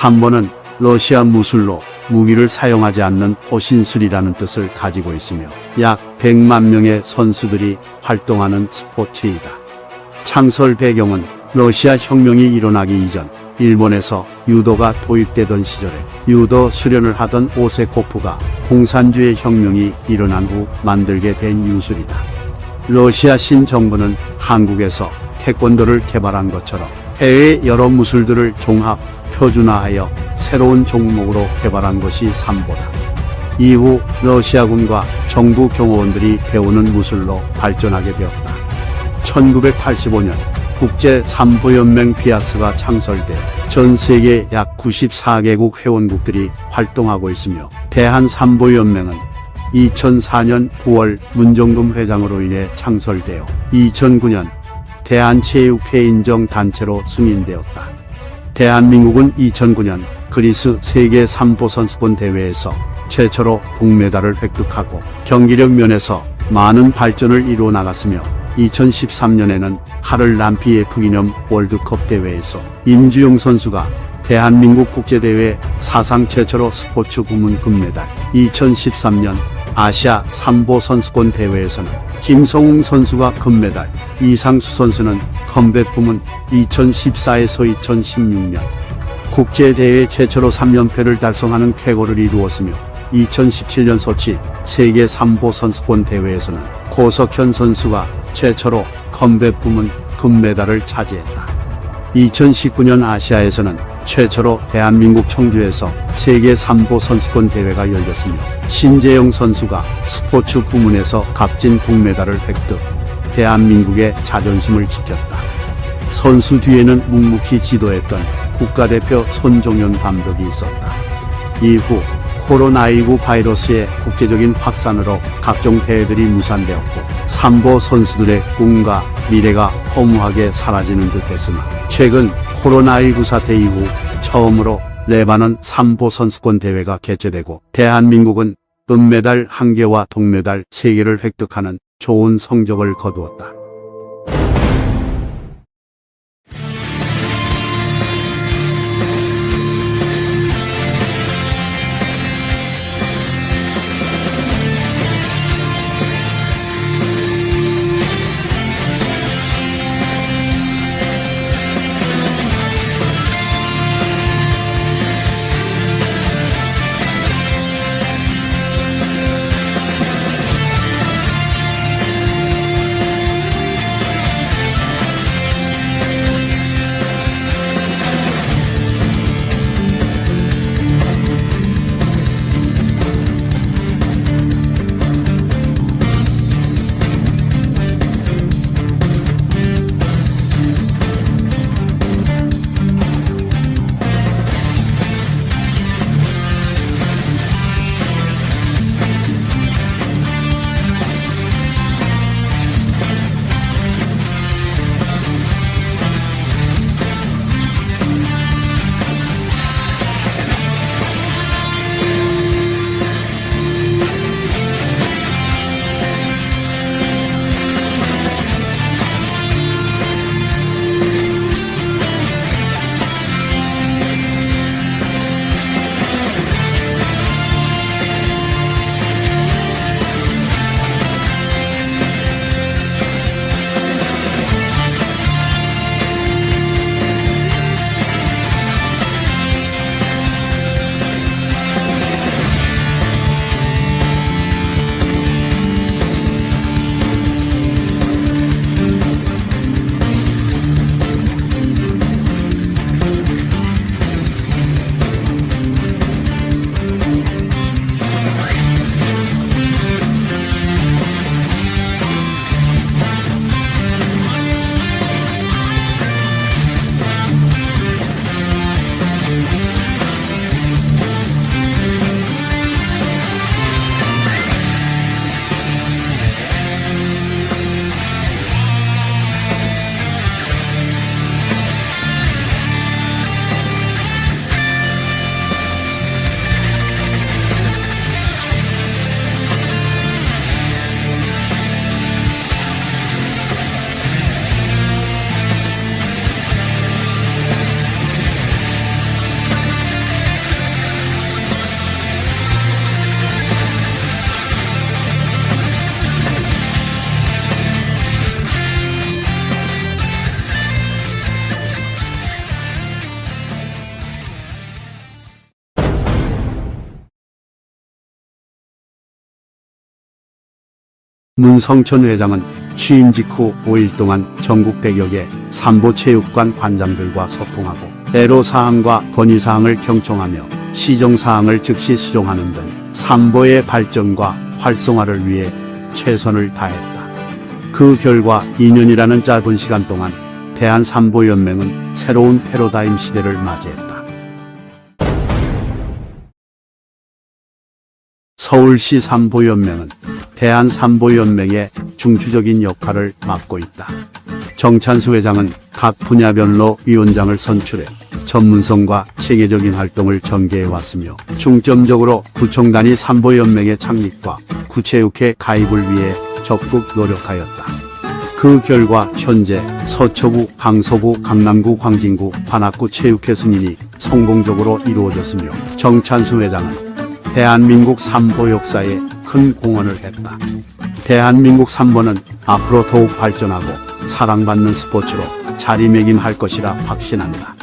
3번은 러시아 무술로 무기를 사용하지 않는 호신술이라는 뜻을 가지고 있으며 약 100만 명의 선수들이 활동하는 스포츠이다. 창설 배경은 러시아 혁명이 일어나기 이전 일본에서 유도가 도입되던 시절에 유도 수련을 하던 오세코프가 공산주의 혁명이 일어난 후 만들게 된 유술이다. 러시아 신정부는 한국에서 태권도를 개발한 것처럼 해외 여러 무술들을 종합, 표준화하여 새로운 종목으로 개발한 것이 삼보다. 이후 러시아군과 정부 경호원들이 배우는 무술로 발전하게 되었다. 1985년 국제 삼보연맹 피아스가 창설돼 전 세계 약 94개국 회원국들이 활동하고 있으며 대한 삼보연맹은 2004년 9월 문정금 회장으로 인해 창설되어 2009년 대한체육회 인정 단체로 승인되었다. 대한민국은 2009년 그리스 세계 삼보 선수권 대회에서 최초로 동메달을 획득하고 경기력 면에서 많은 발전을 이루어 나갔으며 2013년에는 하를 람피에프 기념 월드컵 대회에서 임주용 선수가 대한민국 국제대회 사상 최초로 스포츠 부문 금메달, 2013년 아시아 삼보 선수권 대회에서는 김성웅 선수가 금메달, 이상수 선수는 컴백 부문 2014에서 2016년 국제대회 최초로 3연패를 달성하는 쾌거를 이루었으며 2017년 소치 세계 삼보 선수권 대회에서는 고석현 선수가 최초로 컴백 부문 금메달을 차지했다. 2019년 아시아에서는 최초로 대한민국 청주에서 세계 삼보 선수권 대회가 열렸으며 신재영 선수가 스포츠 부문에서 값진 동메달을 획득, 대한민국의 자존심을 지켰다. 선수 뒤에는 묵묵히 지도했던 국가대표 손종현 감독이 있었다. 이후 코로나19 바이러스의 국제적인 확산으로 각종 대회들이 무산되었고 삼보 선수들의 꿈과 미래가 허무하게 사라지는 듯 했으나 최근 코로나19 사태 이후 처음으로 레바논 삼보 선수권 대회가 개최되고 대한민국은 은메달 1개와 동메달 3개를 획득하는 좋은 성적을 거두었다. 문성천 회장은 취임 직후 5일 동안 전국 100여 개 삼보 체육관 관장들과 소통하고 애로사항과 건의사항을 경청하며 시정사항을 즉시 수정하는 등 삼보의 발전과 활성화를 위해 최선을 다했다. 그 결과 2년이라는 짧은 시간 동안 대한삼보연맹은 새로운 패러다임 시대를 맞이했다. 서울시 삼보연맹은 대한삼보연맹의 중추적인 역할을 맡고 있다. 정찬수 회장은 각 분야별로 위원장을 선출해 전문성과 체계적인 활동을 전개해 왔으며 중점적으로 구청 단위 삼보연맹의 창립과 구체육회 가입을 위해 적극 노력하였다. 그 결과 현재 서초구, 강서구, 강남구, 광진구, 관악구 체육회 승인이 성공적으로 이루어졌으며 정찬수 회장은 대한민국 삼보 역사에 큰 공헌을 했다. 대한민국 삼보는 앞으로 더욱 발전하고 사랑받는 스포츠로 자리매김할 것이라 확신한다.